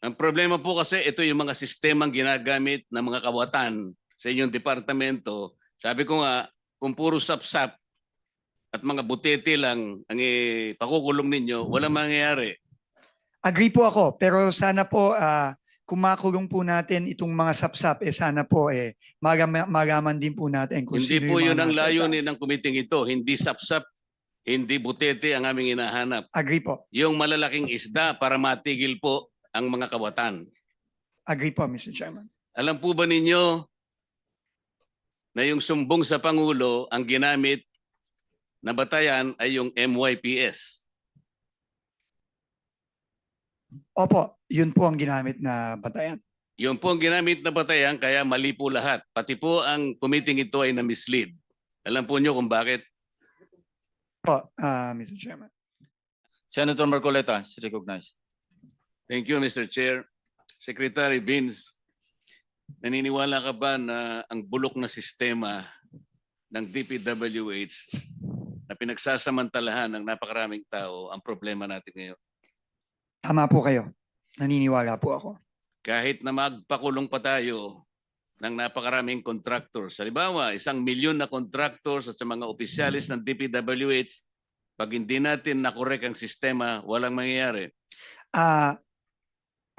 Ang problema po kasi ito yung mga sistemang ginagamit ng mga kawatan sa inyong departamento. Sabi ko nga, kung puro sapsap at mga butete lang ang ipakukulong ninyo, walang mangyayari. Agree po ako, pero sana po ah, kung makulong po natin itong mga sapsap, eh sana po eh magama- magaman din po natin kung Hindi sino po yung yun ang nasa layunin itaas. ng kumiting ito. Hindi sapsap, hindi butete ang aming hinahanap. Agree po. Yung malalaking isda para matigil po ang mga kawatan. Agree po, Mr. Chairman. Alam po ba ninyo na yung sumbong sa Pangulo ang ginamit na batayan ay yung MYPS? Opo, yun po ang ginamit na batayan. Yun po ang ginamit na batayan kaya mali po lahat. Pati po ang committing ito ay na-mislead. Alam po nyo kung bakit? Po, ah, Mr. Chairman. Senator Marcoleta is recognized. Thank you, Mr. Chair. Secretary Vince, naniniwala ka ba na ang bulok na sistema ng DPWH na pinagsasamantalahan ng napakaraming tao ang problema natin ngayon? Tama po kayo. Naniniwala po ako. kahit na magpakulong pa tayo ng napakaraming contractors. Halimbawa, isang milyon na contractors at sa mga opisyalis ng DPWH, pag hindi natin nakorek ang sistema, walang mangyayari. Ah,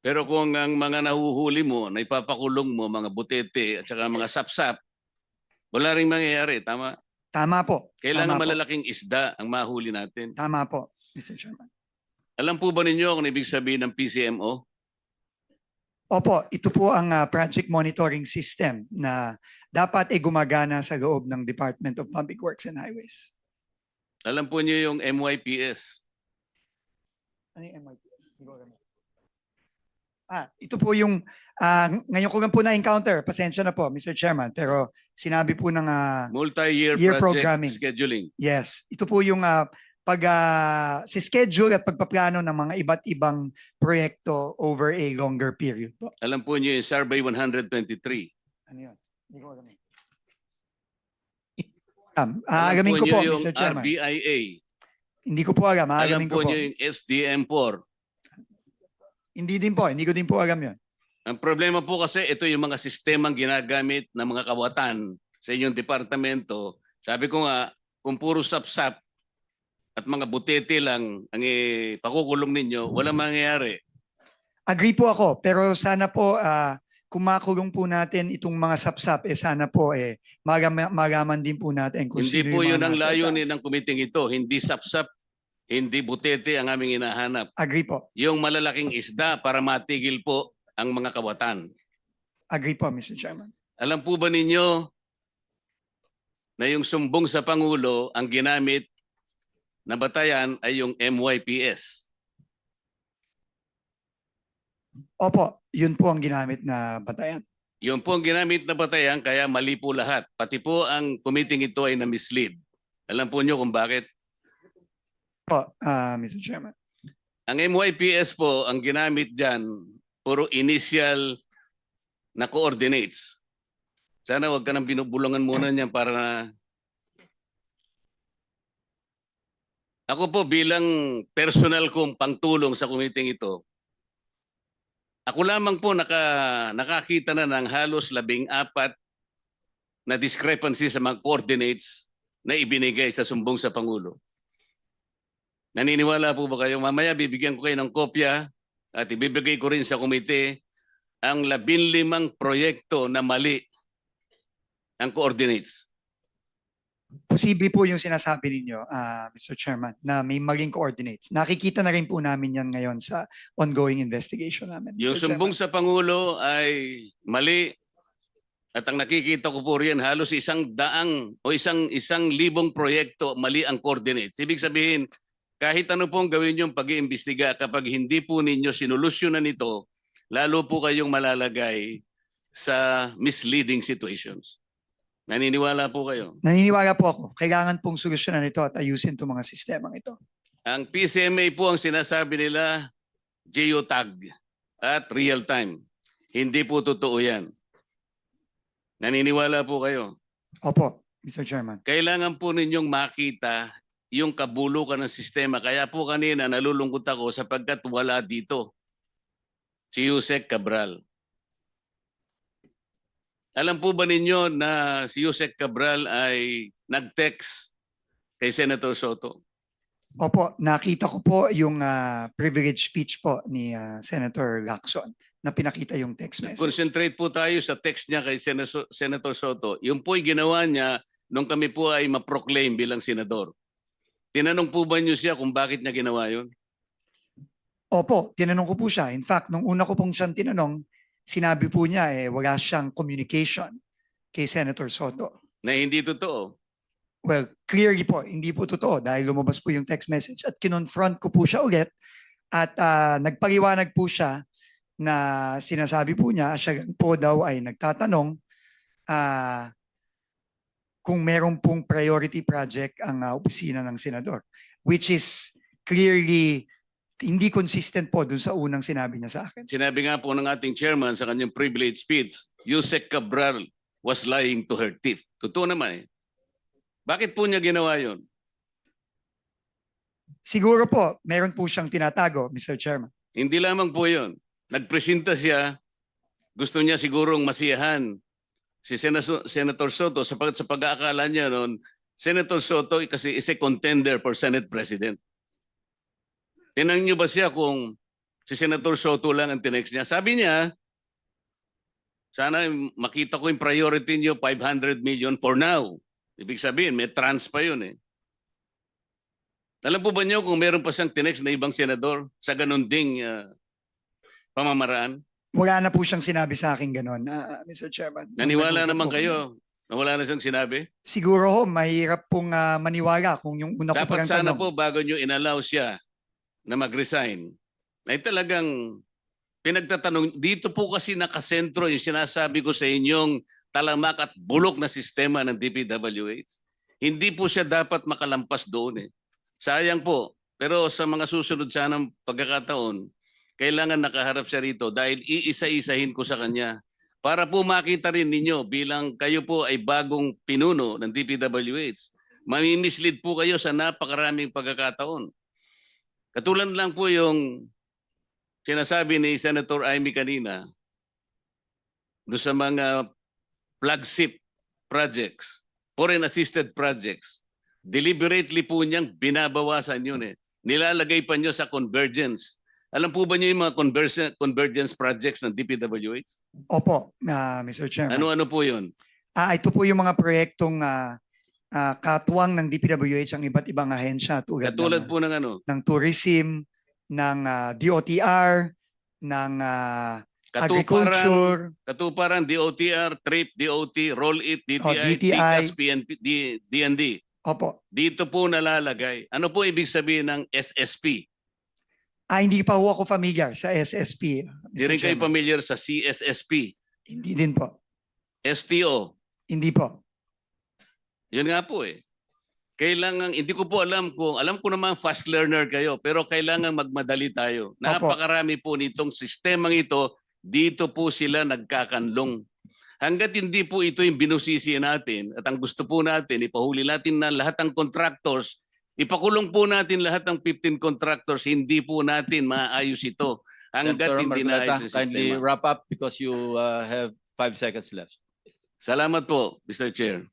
Pero kung ang mga nahuhuli mo, na ipapakulong mo, mga butete at saka mga sapsap, wala rin mangyayari. Tama? Tama po. Kailangan Tama po. malalaking isda ang mahuli natin. Tama po, Mr. Chairman. Alam po ba ninyo kung ibig sabihin ng PCMO? Opo, ito po ang ah, project monitoring system na dapat ay gumagana sa loob ng Department of Public Works and Highways. Alam po niyo yung MYPS? Ano yung MIPS? Hindi ko alam. Ah, ito po yung, ah, ngayon ko lang po na-encounter, pasensya na po, Mr. Chairman, pero sinabi po ng, ah, Multi-year Year project programming. scheduling. yes, ito po yung ah, pag ah, si schedule at pagpaplano ng mga iba't ibang proyekto over a longer period po. Alam po niyo yung Survey 123. Ano yun? Hindi ko alam. Um, Alam aalamin ko po, yung Mr. Chairman. RBIA. Hindi ko po alam. Alam po po. niyo yung SDM4. Hindi din po. Hindi ko din po alam yun. Ang problema po kasi ito yung mga sistemang ginagamit ng mga kawatan sa inyong departamento. Sabi ko nga, kung puro sapsap at mga butete lang ang ipakukulong ninyo, walang mangyayari. Agree po ako. Pero sana po, ah, kung makulong po natin itong mga sapsap, eh sana po eh magama- magaman din po natin kung Hindi sino po yung yun mga ang nasa layunin itaas. ng kumiting ito. Hindi sapsap, hindi butete ang aming hinahanap. Agree po. Yung malalaking isda para matigil po ang mga kawatan. Agree po, Mr. Chairman. Alam po ba ninyo na yung sumbong sa Pangulo ang ginamit na batayan ay yung MYPS? Opo, yun po ang ginamit na batayan. Yun po ang ginamit na batayan kaya mali po lahat. Pati po ang committing ito ay na-mislead. Alam po nyo kung bakit? Po, ah, Mr. Chairman. Ang MYPS po, ang ginamit dyan, puro initial na coordinates. Sana wag ka nang binubulungan muna niyan para na... Ako po bilang personal kong pangtulong sa committee ito, ako lamang po naka, nakakita na ng halos labing apat na discrepancy sa mga coordinates na ibinigay sa sumbong sa Pangulo. Naniniwala po ba kayo? Mamaya bibigyan ko kayo ng kopya at ibibigay ko rin sa komite ang labinlimang proyekto na mali ang coordinates. Posible po yung sinasabi ninyo, ah, Mr. Chairman, na may maging coordinates. Nakikita na rin po namin yan ngayon sa ongoing investigation namin. Yung Mr. sumbong Chairman. sa Pangulo ay mali at ang nakikita ko po riyan halos isang daang o isang isang libong proyekto mali ang coordinates. Ibig sabihin, kahit ano pong gawin yung pag-iimbestiga kapag hindi po ninyo sinolusyonan ito lalo po kayong malalagay sa misleading situations. Naniniwala po kayo. Naniniwala po ako, kailangan pong solusyonan ito at ayusin itong mga sistemang ito. Ang PCMA po ang sinasabi nila geotag at real time. Hindi po totoo yan. Naniniwala po kayo. Opo, Mr. Chairman. Kailangan po ninyong makita yung kabulukan ng sistema. Kaya po kanina nalulungkot ako sapagkat wala dito si Yusek Cabral. Alam po ba ninyo na si Yusek Cabral ay nag-text kay Senator Soto? Opo, nakita ko po yung ah, privilege speech po ni ah, Senator Lacson na pinakita yung text message. Concentrate po tayo sa text niya kay Senator, Senator Soto. Yung po'y ginawa niya nung kami po ay ma-proclaim bilang senador. Tinanong po ba niyo siya kung bakit niya ginawa yun? Opo, tinanong ko po siya. In fact, nung una ko pong siyang tinanong, sinabi po niya eh wala siyang communication kay Senator Soto. Na hindi totoo. Well, clearly po, hindi po totoo dahil lumabas po yung text message at kinonfront ko po siya ulit at ah, nagpaliwanag po siya na sinasabi po niya, siya po daw ay nagtatanong ah, kung meron pong priority project ang ah, opisina ng senador, which is clearly hindi consistent po dun sa unang sinabi niya sa akin. Sinabi nga po ng ating chairman sa kanyang privilege speech, Yusek Cabral was lying to her teeth. Totoo naman eh. Bakit po niya ginawa yun? Siguro po, meron po siyang tinatago, Mr. Chairman. Hindi lamang po yun. Nagpresenta siya, gusto niya sigurong masiyahan si Senator, Senator Soto sapagkat sa pag-aakala niya noon, Senator Soto kasi is a contender for Senate President. Tinanong niyo ba siya kung si Senator Soto lang ang tinext niya? Sabi niya, sana makita ko yung priority niyo 500 million for now. Ibig sabihin, may trans pa yun eh. Alam po ba niyo kung meron pa siyang tinext na ibang senador sa ganun ding ah, pamamaraan? Wala na po siyang sinabi sa akin ganun, ah, Mr. Chairman. Naniwala nag-usap naman po kayo na wala na siyang sinabi? Siguro ho, mahirap pong ah, maniwala kung yung una ko Dapat parang sana tanong. po bago niyo inallow siya na mag-resign, ay talagang pinagtatanong, dito po kasi nakasentro yung sinasabi ko sa inyong talamak at bulok na sistema ng DPWH. Hindi po siya dapat makalampas doon eh. Sayang po. Pero sa mga susunod sanang pagkakataon, kailangan nakaharap siya rito dahil iisa-isahin ko sa kanya para po makita rin ninyo bilang kayo po ay bagong pinuno ng DPWH. Mamimislead po kayo sa napakaraming pagkakataon. Katulad lang po yung sinasabi ni Senator Amy kanina do sa mga flagship projects, foreign assisted projects. Deliberately po niyang binabawasan yun eh. Nilalagay pa niyo sa convergence. Alam po ba niyo yung mga convergence, convergence projects ng DPWH? Opo, ah, Mr. Chairman. Ano-ano po yun? Ah, ito po yung mga proyektong ah, ah, katuwang ng DPWH ang iba't ibang ahensya tulad, Katulad ng, po ng ano? ng tourism, ng ah, DOTR, ng ah, Katuparan, agriculture, katuparan, DOTR, TRIP, DOT, Roll It, DTI, Oh, DTI. TICAS, PNP, D- DND. opo. Dito po nalalagay. Ano po ibig sabihin ng SSP? Ah, hindi pa ho ako familiar sa SSP. Mr. Di rin kayo familiar sa CSSP, Hindi din po. STO. Hindi po. Yun nga po eh. Kailangan, hindi ko po alam kung, alam ko naman fast learner kayo, pero kailangan magmadali tayo. Napakarami po nitong sistemang ito, dito po sila nagkakanlong. Hanggat hindi po ito yung binusisi natin at ang gusto po natin, ipahuli natin na lahat ng contractors, ipakulong po natin lahat ng 15 contractors, hindi po natin maayos ito. Hanggat Senator hindi Marcoleta, naayos ang kindly sistema. wrap up because you uh, have five seconds left. Salamat po, Mr. Chair.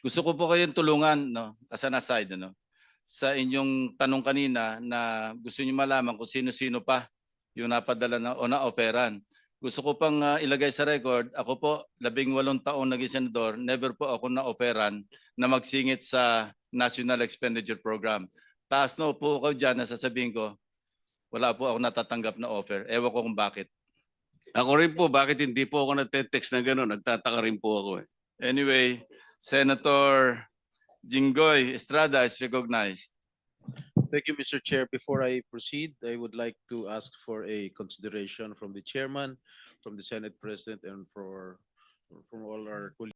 Gusto ko po kayong tulungan, no, as an aside, ano, sa inyong tanong kanina na gusto niyo malaman kung sino-sino pa yung napadala na, o na-operan. Gusto ko pang uh, ilagay sa record, ako po, labing walong taon naging senador, never po ako na-operan na magsingit sa National Expenditure Program. Taas na po ako dyan na sasabihin ko, wala po ako natatanggap na offer. Ewan ko kung bakit. Ako rin po, bakit hindi po ako nagte-text na gano'n? Nagtataka rin po ako eh. Anyway, Senator Jinggoy Estrada is recognized. Thank you, Mr. Chair. Before I proceed, I would like to ask for a consideration from the chairman, from the Senate President, and for from all our colleagues